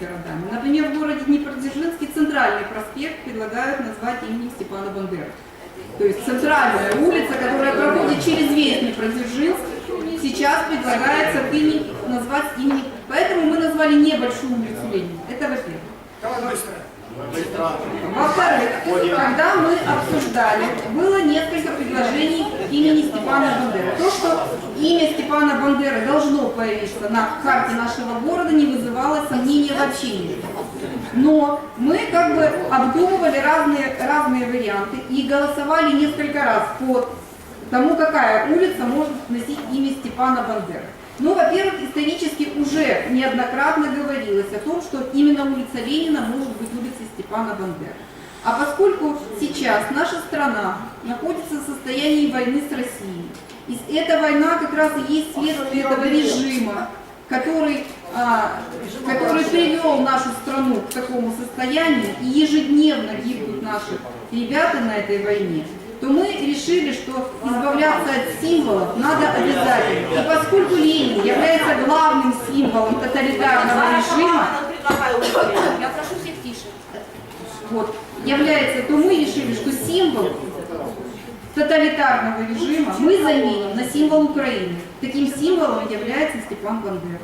городами. Например, в городе Днепродзержинске центральный проспект предлагают назвать именем Степана Бандеры. То есть центральная улица, которая проходит через весь Днепродзержинск, сейчас предлагается имени- назвать именем. Поэтому мы назвали небольшую улицу Ленина. Это во-первых. Во-вторых, когда мы обсуждали, было несколько предложений имени Степана Бандеры. То, что имя Степана Бандеры должно появиться на карте нашего города, не вызывало сомнения вообще никакого. Но мы как бы обдумывали разные, разные варианты и голосовали несколько раз по тому, какая улица может носить имя Степана Бандеры. Ну, во-первых, исторически уже неоднократно говорилось о том, что именно улица Ленина может быть улицей Степана Бандеры. А поскольку сейчас наша страна находится в состоянии войны с Россией, и эта война как раз и есть следствие этого режима, который, а, который привел нашу страну к такому состоянию, и ежедневно гибнут наши ребята на этой войне, то мы решили, что избавляться от символов надо обязательно. И поскольку Ленин является главным символом тоталитарного режима, Я прошу всех тише. вот, является, то мы решили, что символ тоталитарного режима мы заменим на символ Украины. Таким символом является Степан Бандера.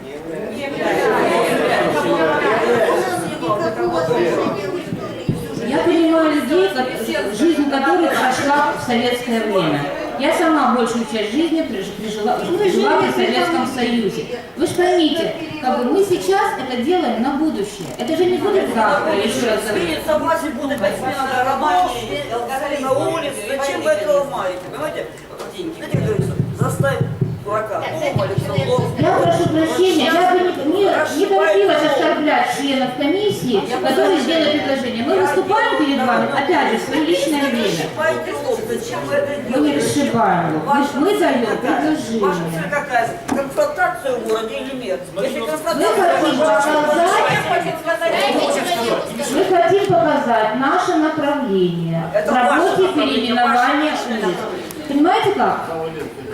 Я понимаю людей, как- жизнь которых прошла в советское время. Я сама большую часть жизни приж- прижила, жила при Советском Союзе. Вы же поймите, как бы мы сейчас это делаем на будущее. Это же не будет завтра, еще раз. Видит собаки будут алкоголь на улице. Зачем вы это ломаете? Понимаете? Деньги. Знаете, как говорится, заставить дурака. Я прошу прощения, я бы не, не, не торопилась оскорблять членов комиссии, которые сделали предложение. Мы выступаем перед вами, опять же, в свое личное время. Мы не расшибаем его. Мы, мы даем Ваша предложение. цель какая? Конфронтация в городе или нет? Если Мы хотим показать, мы хотим показать наше направление в работе переименования улиц. Понимаете как?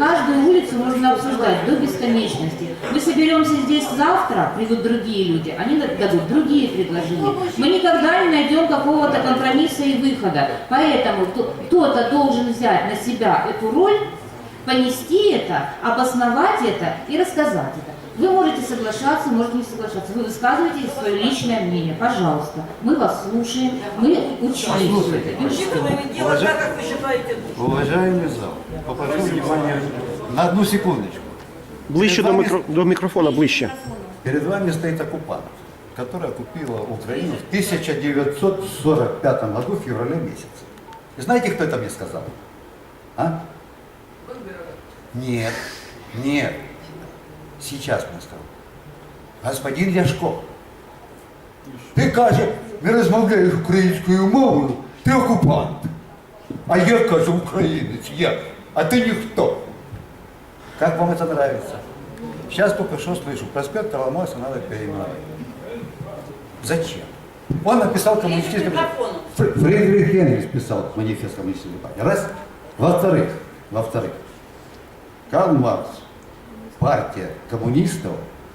Каждую улицу можно обсуждать до бесконечности. Мы соберемся здесь завтра, придут другие люди, они дадут другие предложения. Мы никогда не найдем какого-то компромисса и выхода. Поэтому кто- кто-то должен взять на себя эту роль, понести это, обосновать это и рассказать это. Вы можете соглашаться, можете не соглашаться. Вы высказываете свое личное мнение. Пожалуйста. Мы вас слушаем, мы это. и Учитывая дело так, как вы считаете. Уважаемый зал, попрошу внимания на одну секундочку. Ближче до, вами- до мікрофона, ближче. Перед вами стоит оккупант, который оккупировал Украину в 1945 году в феврале месяце. И знаете, кто это мне сказал? А? Нет, нет Сейчас мне сказал. Господин Ляшко, ти каже, не розмовляєш українською мовою, ти окупант. А я кажу українець, я, а ты никто. Как вам это нравится? Сейчас только что слышу, проспект Ломаса надо переименовать. Зачем? Он написал коммунистический... микрофону. Фр- Фридрих Энгельс писал манифест коммунистической партии. Раз. Во-вторых, во-вторых, Карл Маркс, партия коммунистов,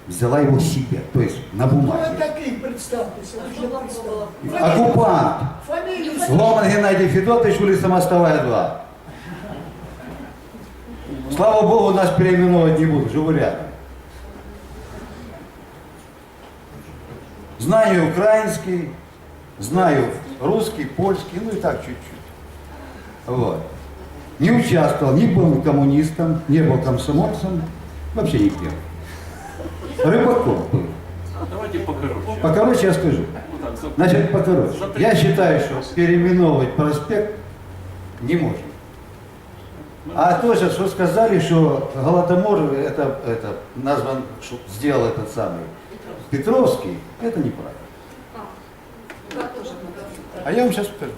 взяла его себе, то есть на бумаге. таких представьтеся, ви ж не представте. Оккупант. Фамілію Ломан Геннадий Федотович, улица Мостовая 2. Слава Богу, нас переименовывать не будут, живу рядом. Знаю украинский, знаю русский, польский, ну и так чуть-чуть. Вот. Не участвовал, не был коммунистом, не был комсомольцем, вообще не пел. Рыбаком был. Давайте покороче. Покороче я скажу. Ну так, за- Значит, покороче. Я считаю, что переименовывать проспект не можно. А то, же, что сказали, что Голодомор это, это назван, что сделал этот самый Петровский, это неправильно. А я вам сейчас покажу.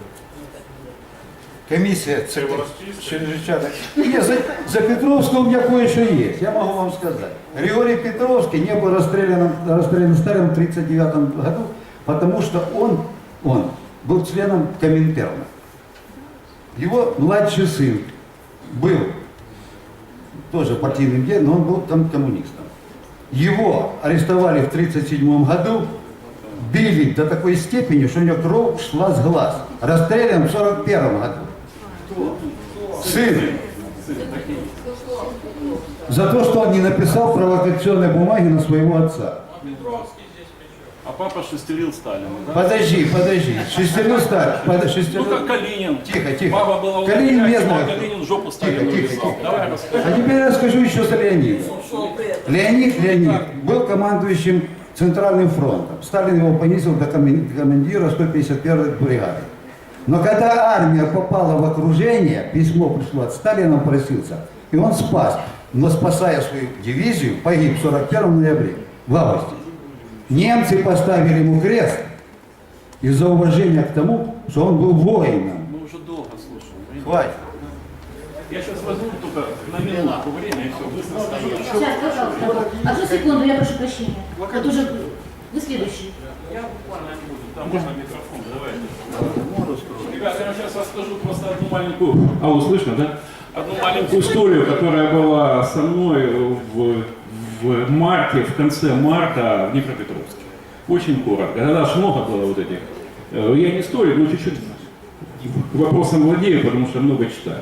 Комиссия чрезвычайно... Нет, за, за Петровского у меня кое-что есть, я могу вам сказать. Григорий Петровский не был расстрелян, расстрелян Сталином в 1939 году, потому что он, он был членом Коминтерна. Его младший сын был тоже партийным деятелем, но он был там коммунистом. Его арестовали в 1937 году, били до такой степени, что у него кровь шла с глаз. Расстрелян в 41 году. Сын. За то, что он не написал провокационной бумаги на своего отца. А папа шестерил Сталина, да? Подожди, подожди. Шестерю стар. под- Ну шестерю- как Калинин. Тихо, тихо. Папа был Калинин не знаю. Калинин жопу Тихо, Сталину тихо, написал. тихо. Давай рассказывай. А теперь я расскажу еще за Леонида. Леонид Леонид был командующим Центральным фронтом. Сталин его понизил до командира 151-й бригады. Но когда армия попала в окружение, письмо пришло от Сталина, он просился, и он спас. Но спасая свою дивизию, погиб 41 ноября, в августе. Немцы поставили ему крест из-за уважения к тому, что он был воином. Мы уже долго слушаем. Хватит. Я сейчас возьму только на минутку время и все, быстро скажу. Сейчас, пожалуйста. Одну секунду, я прошу прощения. Вот уже вы следующий. Я буквально не буду, там можно микрофон, давайте. Ребята, я сейчас расскажу просто одну маленькую, алло, слышно, да? Одну маленькую историю, которая была со мной в, в марте, в конце марта в Днепропетровске. Очень коротко. Тогда ж много было вот этих. Э, Я не историк, но чуть-чуть вопросом владею, потому что много читаю.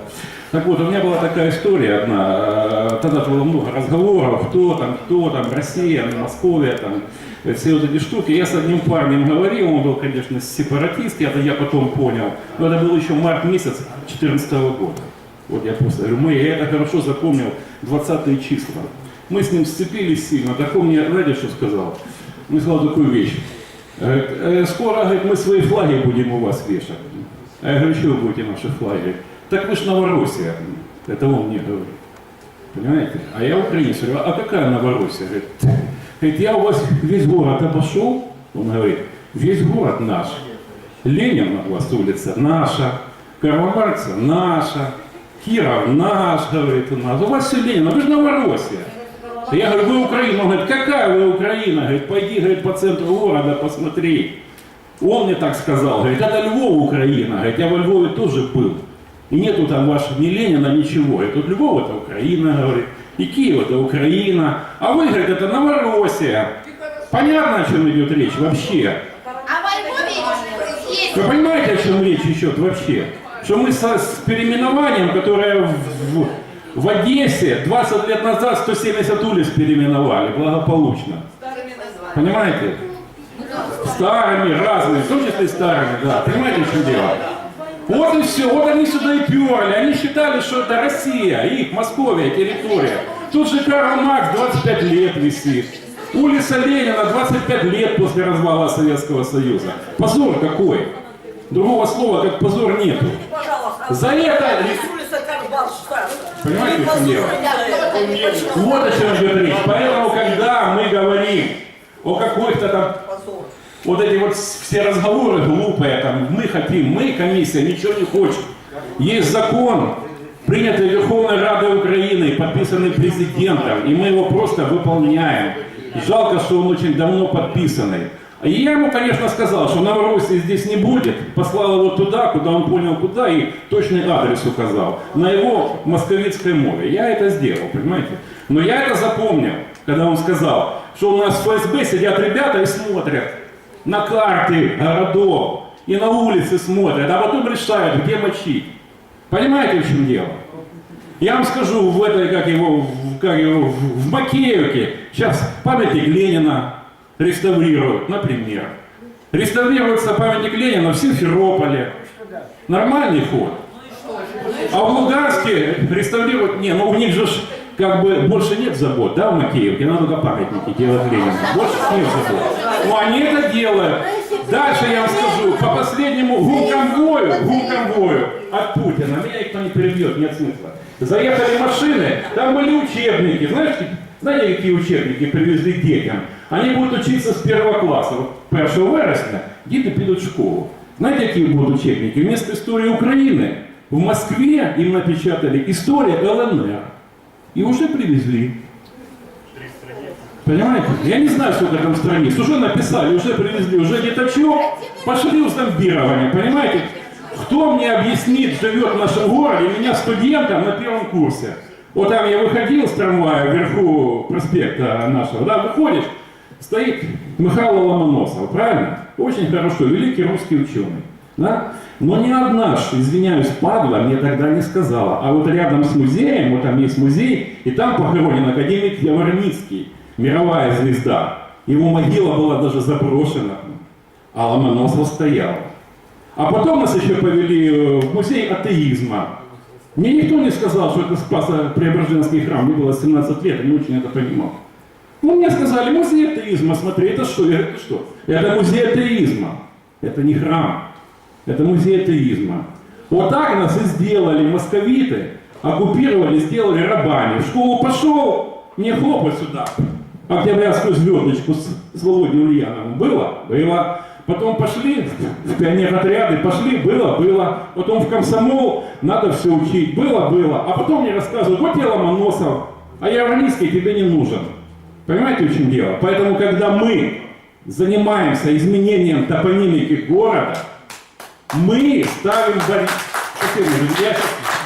Так вот, у меня была такая история одна, тогда было много разговоров, кто там, кто там, Россия, Московия, там, все вот эти штуки. Я с одним парнем говорил, он был, конечно, сепаратист, это я потом понял, но это был еще март месяц 2014 года. Вот я просто говорю, мы, я это хорошо запомнил, 20 числа. Мы с ним сцепились сильно, так он мне, знаете, что сказал? Он сказал такую вещь. Говорит, «Э, Скоро, говорит, мы свои флаги будем у вас вешать. А я говорю, что вы будете наши флаги? Так вы ж Новороссия. Это он мне говорит. Понимаете? А я украинец. Говорю, а какая Новороссия? Говорит, говорит, я у вас весь город обошел. Он говорит, весь город наш. Ленин у вас улица наша. Карла Маркса наша. Киров наш, говорит, у нас. У вас все Ленин, вы же Новороссия. Я говорю, вы Украина. Он говорит, какая вы Украина? Говорит, пойди, говорит, по центру города посмотри. Он мне так сказал, говорит, это Львов Украина. Говорит, я во Львове тоже был. И нету там вашего ни Ленина, ничего. И тут Львов это Украина, говорит. И Киев это Украина. А вы, говорит, это Новороссия. Понятно, о чем идет речь вообще? А Вы понимаете, о чем речь идет вообще? Что мы со, с переименованием, которое в, в- в Одессе 20 лет назад 170 улиц переименовали благополучно. Понимаете? Старыми, разными, в том числе старыми, да. Понимаете, в чем дело? Вот и все, вот они сюда и перли. Они считали, что это Россия, их, Московия, территория. Тут же Карл Маркс 25 лет висит. Улица Ленина 25 лет после развала Советского Союза. Позор какой! Другого слова, как позор нету. За это-. Понимаете, в чем дело? Вот о чем речь. Поэтому, когда мы говорим о какой-то там. Вот эти вот все разговоры глупые, там, мы хотим, мы, комиссия, ничего не хочет. Есть закон, принятый Верховной Радой Украины, подписанный президентом, и мы его просто выполняем. Жалко, что он очень давно подписанный. И я ему, конечно, сказал, что Новороссии здесь не будет, послал его туда, куда он понял куда, и точный адрес указал, на его московицкой мове. Я это сделал, понимаете? Но я это запомнил, когда он сказал, что у нас в ФСБ сидят ребята и смотрят на карты городов и на улицы смотрят, а потом решают, где мочить. Понимаете, в чем дело? Я вам скажу, в этой, как его, как его, в Макеевке сейчас памятник Ленина реставрируют, например. Реставрируется памятник Ленина в Симферополе. Нормальный ход. А в Луганске реставрируют, не, ну у них же как бы больше нет забот, да, в Макеевке, надо только памятники делать Ленину. Больше нет забот. Но они это делают. Дальше я вам скажу, по последнему гумконвою, гумконвою от Путина, меня никто не перебьет, нет смысла. Заехали машины, там были учебники, знаешь, знаете, какие учебники привезли детям? Они будут учиться с первого класса. Вот 1 вересня діти підуть в школу. Знаете, какие будут учебники? Вместо истории Украины в Москве им напечатали история ЛНР. И уже привезли. Понимаете? Я не знаю, сколько там страниц. Уже написали, уже привезли, уже деточок. Пошли в зомбирование, понимаете? Кто мне объяснит, живет в нашем городе, меня студентом на первом курсе. Вот там я выходил с трамвая вверху проспекта нашего, да, выходишь, стоит Михаила Ломоносова, правильно? Очень хорошо, великий русский ученый. Да? Но ни одна, извиняюсь, падла мне тогда не сказала. А вот рядом с музеем, вот там есть музей, и там похоронен академик Яворницкий, мировая звезда. Его могила была даже заброшена, а Ломоносов стоял. А потом нас еще повели э, в музей атеизма. Мне никто не сказал, что это Спасо-Преображенский храм. Мне было 17 лет, я не очень это понимал. Ну, мне сказали, музей атеизма, смотри, это что? Я говорю, что? Это музей атеизма. Это не храм. Это музей атеизма. Вот так нас и сделали московиты. Оккупировали, сделали рабами. В школу пошел, не хлопай сюда. Октябрятскую звездочку с, с Володей Ульяновым. Было? Было. Потом пошли в пионер-отряды, пошли, было, было. Потом в комсомол, надо все учить. Было, было. А потом мне рассказывают, вот я Ломоносов, а я Воронийский тебе не нужен. Понимаете, в чем дело? Поэтому, когда мы занимаемся изменением топонимики города, мы ставим барьер... Спасибо, друзья.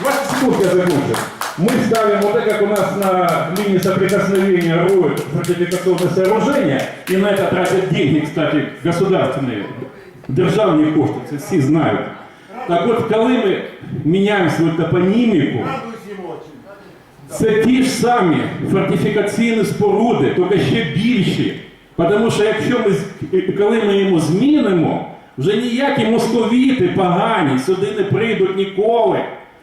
20 секунд я закончу. Мы ставим, вот так как у нас на линии соприкосновения роют фортификационное сооружение, и на это тратят деньги, кстати, государственные, державные кошты, це все знают. Так вот, коли ми міняємо свою топоніміку, це ті ж самі фортифікаційні споруди, тільки ще більші. Тому що якщо ми, з- коли ми йому змінимо, вже ніякі московіти погані сюди не прийдуть ніколи.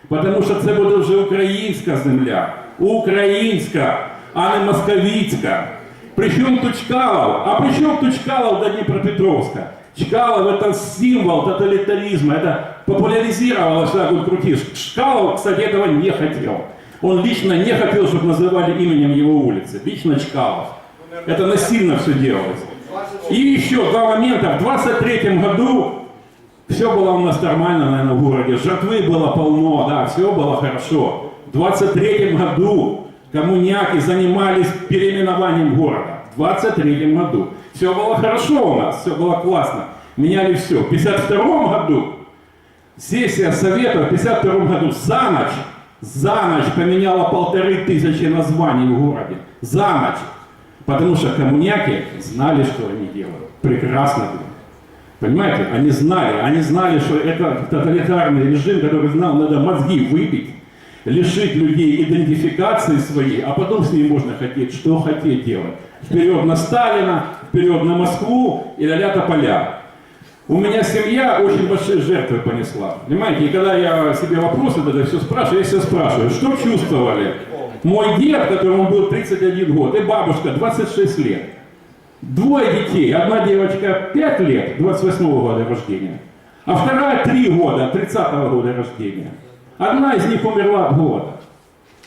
Тому що це буде вже українська земля. Українська, а не московіцька. Причому тут Чкалов? А при чем тут Чкалов до Днепропетровска? Чкалов это символ тоталитаризма, это популяризировалось так вот крутишь. Чкалов, кстати, этого не хотел. Он лично не хотел, чтобы называли именем его улицы. Лично Чкалов. Это насильно все делалось. И еще два момента. В 23 году все было у нас нормально, наверное, в городе. Жертвы было полно, да, все было хорошо. В 23 году коммуняки занимались переименованием города. В 23 году. Все было хорошо у нас, все было классно. Меняли все. В 52 году сессия Совета в 52 году за ночь, за ночь поменяла полторы тысячи названий в городе. За ночь. Потому что коммуняки знали, что они делают. Прекрасно. Понимаете, они знали, они знали, что это тоталитарный режим, который знал, надо мозги выбить, лишить людей идентификации своей, а потом с ней можно хотеть, что хотеть делать. Вперед на Сталина, вперед на Москву и ля-ля тополя. У меня семья очень большие жертвы понесла. Понимаете, и когда я себе вопросы тогда все спрашиваю, я себя спрашиваю, что чувствовали? Мой дед, которому был 31 год, и бабушка 26 лет. Двое детей. Одна девочка 5 лет, 28 года рождения, а вторая 3 года, 30 года рождения. Одна из них умерла от голода.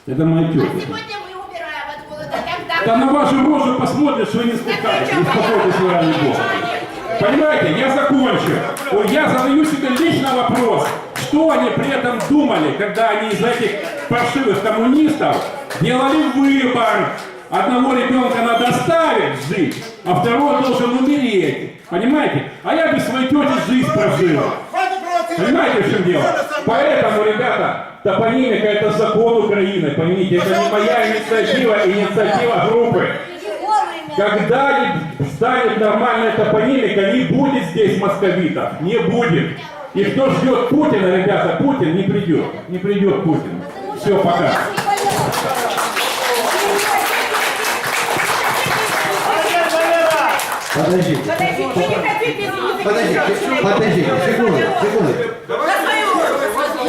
Это моя А тетя. сегодня мы умираем от голода. Когда Да на вашу рожу посмотришь, вы не скукаете, не успокойтесь вы ради Бога. Понимаете, я закончу. Ой, Я задаю себе лично вопрос, что они при этом думали, когда они из этих паршивых коммунистов делали выбор. Одного ребенка надо оставить жить, а второй должен умереть. Понимаете? А я без своей тети жизнь прожил. Понимаете, в чем дело? Поэтому, ребята, топонимика это закон Украины, поймите, это не моя инициатива, инициатива группы. Когда не станет нормальная топонимика, не будет здесь московитов, не будет. И кто ждет Путина, ребята, Путин не придет, не придет Путин. Все, пока. Подождите. Подождите, вы не хотите изменить Подождите, подождите, секунду, секунду.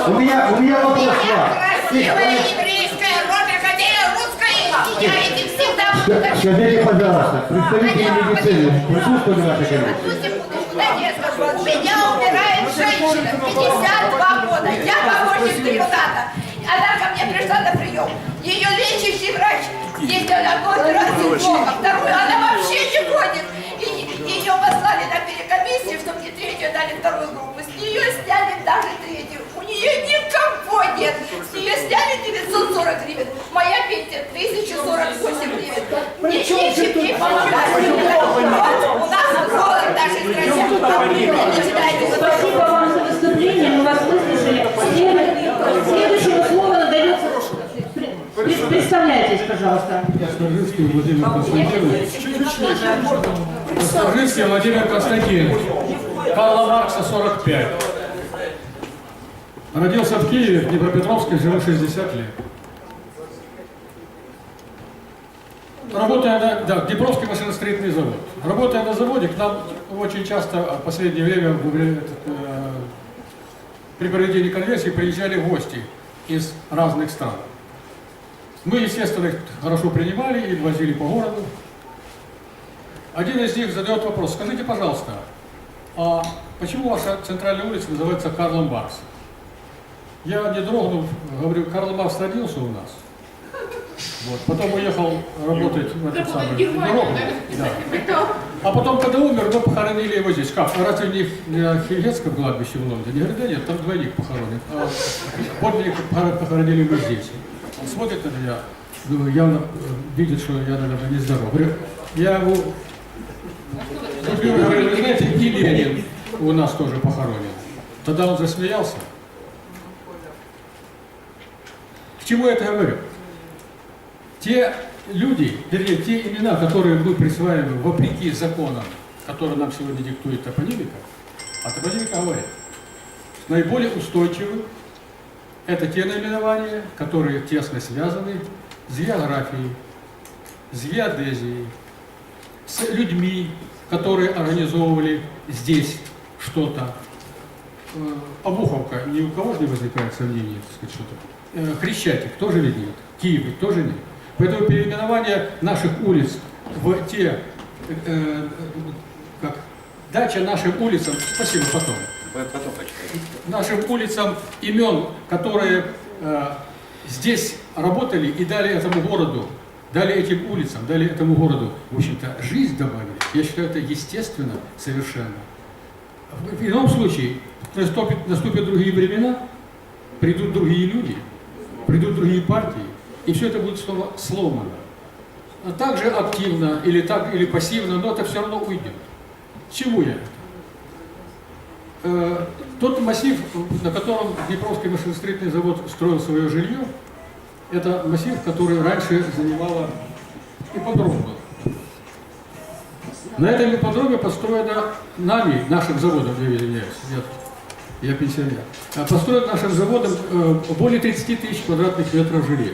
У меня, у меня вопрос к вам. Тихо, еврейская рода, хотя русская, я этим всегда Скажите, пожалуйста, представители медицины присутствовали в вашей комиссии? Скажу. Меня умирает женщина, 52 года. Я помощник депутата. Она ко мне пришла на прием. Ее лечащий врач ездил на год раз и плохо. Вторую она вообще не ходит. Ее послали на перекомиссию, чтобы мне третью дали вторую группу. С нее сняли даже третью. У нее никого нет. С нее сняли 940 гривен. Моя пенсия 1048 гривен. Мне нечем ей помогать. Вот у нас голод в нашей стране. Спасибо вам за выступление, мы вас выслушали. След- Следующему слово надается... Пре- Представляйтесь, пожалуйста. Я Скоржинский Владимир Константинович. Старжинский Владимир Константинович. Карла Маркса 45. Родился в Киеве, в Днепропетровске, живу 60 лет. Работая на, да, Днепровский машиностроительный завод. Работая на заводе, к нам очень часто а, в последнее время э, при проведении конверсии приезжали гости из разных стран. Мы, естественно, их хорошо принимали и возили по городу. Один из них задает вопрос, скажите, пожалуйста, а почему ваша центральная улица называется Карлом Баркс? Я не дрогнув, говорю, Карл Маркс родился у нас. Вот. Потом уехал работать в этот самый в Европу. Да. А потом, когда умер, мы похоронили его здесь. Как? А разве не в- Хильгетском кладбище в Лондоне? Говорит, да нет, там двойник похоронен. А подлинник похор- похоронили мы здесь. Смотрит на меня, думаю, явно э, видит, что я, наверное, нездоров. Говорю, я его говорю, вы знаете, и Ленин у нас тоже похоронен. Тогда он засмеялся. К чему я это говорю? Те люди, вернее, те имена, которые мы присваиваем вопреки законам, которые нам сегодня диктует топонимика, а топонимика говорит, наиболее устойчивы это те наименования, которые тесно связаны с географией, с геодезией, с людьми, которые организовывали здесь что-то. Э, Обуховка, ни у кого не возникает сомнений, так сказать, что-то. Э, Хрещатик тоже ведь нет, Киев тоже нет. Поэтому переименование наших улиц в те, э, э, как, дача нашим улицам, спасибо, потом, нашим улицам имен, которые э, здесь работали и дали этому городу, дали этим улицам, дали этому городу, в общем-то, жизнь добавили. Я считаю, это естественно совершенно. В ином случае наступят, наступят другие времена, придут другие люди, придут другие партии, и все это будет снова сломано. А также активно или так или пассивно, но это все равно уйдет. Чему я Тот массив, на котором Днепровский машиностроительный завод строил свое жилье, это массив, который раньше занимала ипподром. На этом ипподроме построено нами, нашим заводом, я извиняюсь, я, я пенсионер, а построено нашим заводом э, более 30 тысяч квадратных метров жилья.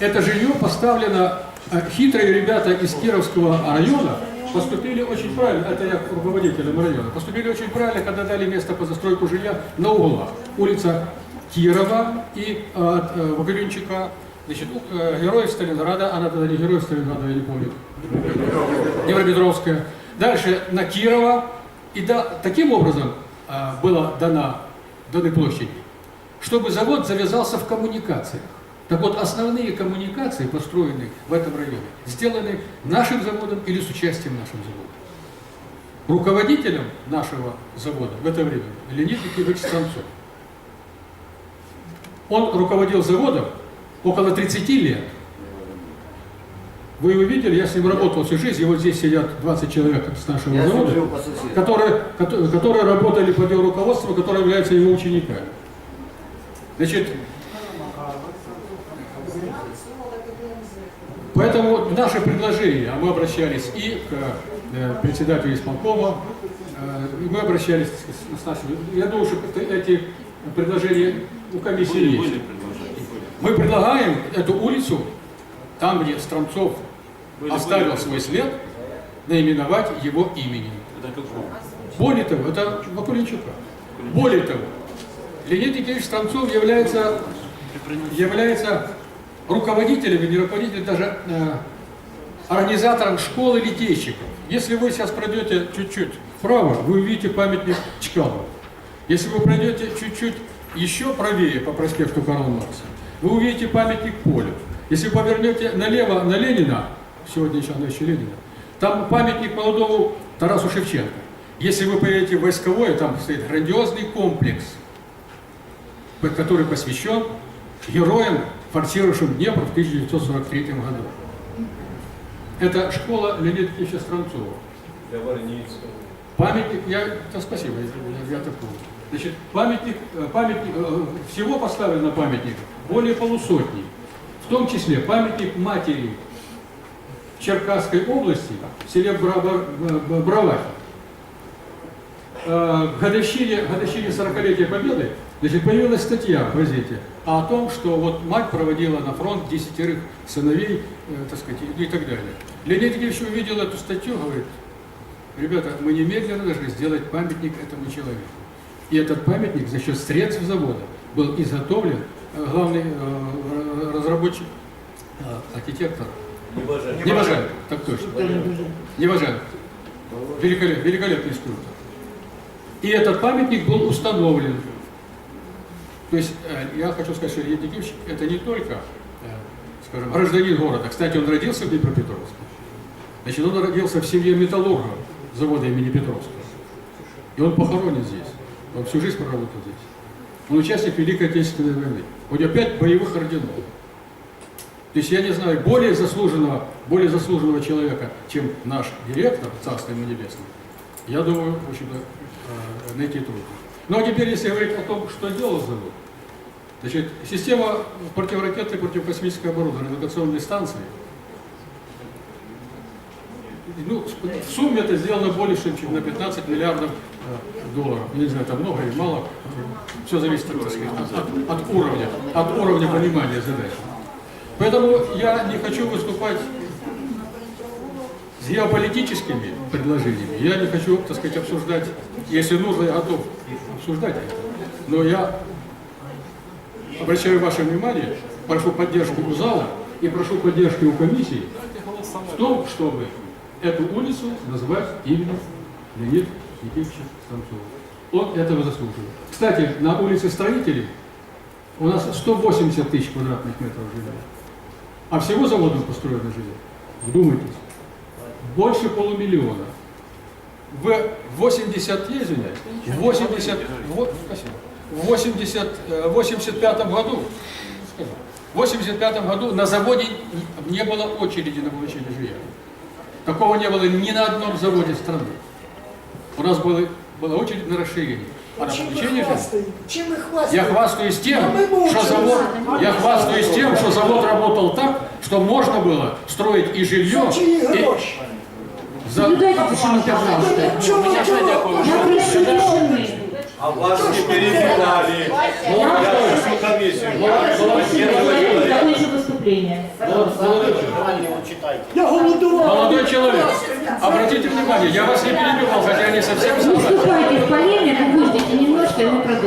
Это жилье поставлено, э, хитрые ребята из Кировского района поступили очень правильно, это я руководителем района, поступили очень правильно, когда дали место по застройку жилья на углах. Улица Кирова и э, э, Вагринчика, значит, э, героев Сталинграда, она тогда не герой Сталинграда, я не помню, Днепропетровская. Дальше на Кирова. И да, таким образом а, была дана, даны площади, чтобы завод завязался в коммуникациях. Так вот, основные коммуникации, построенные в этом районе, сделаны нашим заводом или с участием нашего завода. Руководителем нашего завода в это время Леонид Никитич Странцов. Он руководил заводом около 30 лет. Вы его видели, я с ним работал всю жизнь, и вот здесь сидят 20 человек с нашего Я завода, которые, кото- которые работали под его руководством, которые являются его учениками. Значит, поэтому наше предложение, а мы обращались и к э, председателю исполкома, э, и мы обращались с, нашими, я думаю, что эти предложения у комиссии есть. Мы предлагаем эту улицу, там, где Стромцов оставил свой след, наименовать его именем. Более того, это Вакуленчука. Более того, Леонид Никитич Стромцов является, является руководителем, не руководителем, даже э, организатором школы литейщиков. Если вы сейчас пройдете чуть-чуть вправо, вы увидите памятник Чкалову. Если вы пройдете чуть-чуть еще правее по проспекту Карла Маркса, вы увидите памятник Полю. Если повернете налево на Ленина, сегодня еще она еще Ленина, там памятник молодому Тарасу Шевченко. Если вы поедете в войсковое, там стоит грандиозный комплекс, который посвящен героям, форсировавшим Днепр в 1943 году. Это школа Леонида Ильича Стромцова. Памятник, я, да, спасибо, я, я так понял. Значит, памятник, э, памятник, э, всего поставлено памятников более полусотни. В том числе памятник матери Черкасской области, в селе Бра- Бра- Бра- Бравахи. Э, К годовщине, годовщине 40-летия Победы значит, появилась статья в газете о том, что вот мать проводила на фронт десятерых сыновей, э, так сказать, и так далее. Леонид Ильич увидел эту статью, говорит, ребята, мы немедленно должны сделать памятник этому человеку. И этот памятник за счет средств завода был изготовлен, э, главный э, разработчик, э, архитектор, Неважаемый, так точно. Неважаемый. Великолеп, великолепный скульптор. И этот памятник был установлен. То есть э, я хочу сказать, что Илья это не только, э, скажем, гражданин города. Кстати, он родился в Днепропетровске. Значит, он родился в семье металлурга завода имени Петровского. И он похоронен здесь. Он всю жизнь проработал здесь. Он участник Великой Отечественной войны. У него пять боевых орденов. То есть я не знаю более заслуженного, более заслуженного человека, чем наш директор, царство ему небесное. Я думаю, в общем-то, э, найти трудно. Ну а теперь, если говорить о том, что делал завод, значит, система противоракетной противокосмической оборудования, локационной станции, ну, в сумме это сделано больше, чем на 15 миллиардов э, долларов. Не знаю, это много или мало. Все зависит от, от- от уровня, от уровня понимания задачи. Поэтому я не хочу выступать с геополитическими предложениями. Я не хочу, так сказать, обсуждать, если нужно, я готов обсуждать это. Но я обращаю ваше внимание, прошу поддержку у зала и прошу поддержки у комиссии в том, чтобы эту улицу назвать именем Леонида Никитича Станцова. Он этого заслуживает. Кстати, на улице строителей у нас 180 тысяч квадратных метров жилья. А всего заводом построено жилье, вдумайтесь, больше полумиллиона. В 80, я извиняюсь, в 80, во- спасибо, в 80, э, 85 году, в 85 году на заводе не было очереди на получение жилья. Такого не было ни на одном заводе страны. У нас была, была очередь на расширение. А на получение хвастаетесь? Чем вы я хвастаетесь? хвастаюсь тем, А что завод, я хвастаюсь тем, что завод работал так, что можно было строить и жилье, и. Соблюдайте тишину, пожалуйста. Чого? Я прошу тишины. А вас не перебивали. Я прошу комиссию. Закончим выступление. Я голодував. Молодой человек, обратите внимание, я вас не перебивал, хотя не совсем согласен. Выступайте в полемику, выждите немножко, и мы продолжим.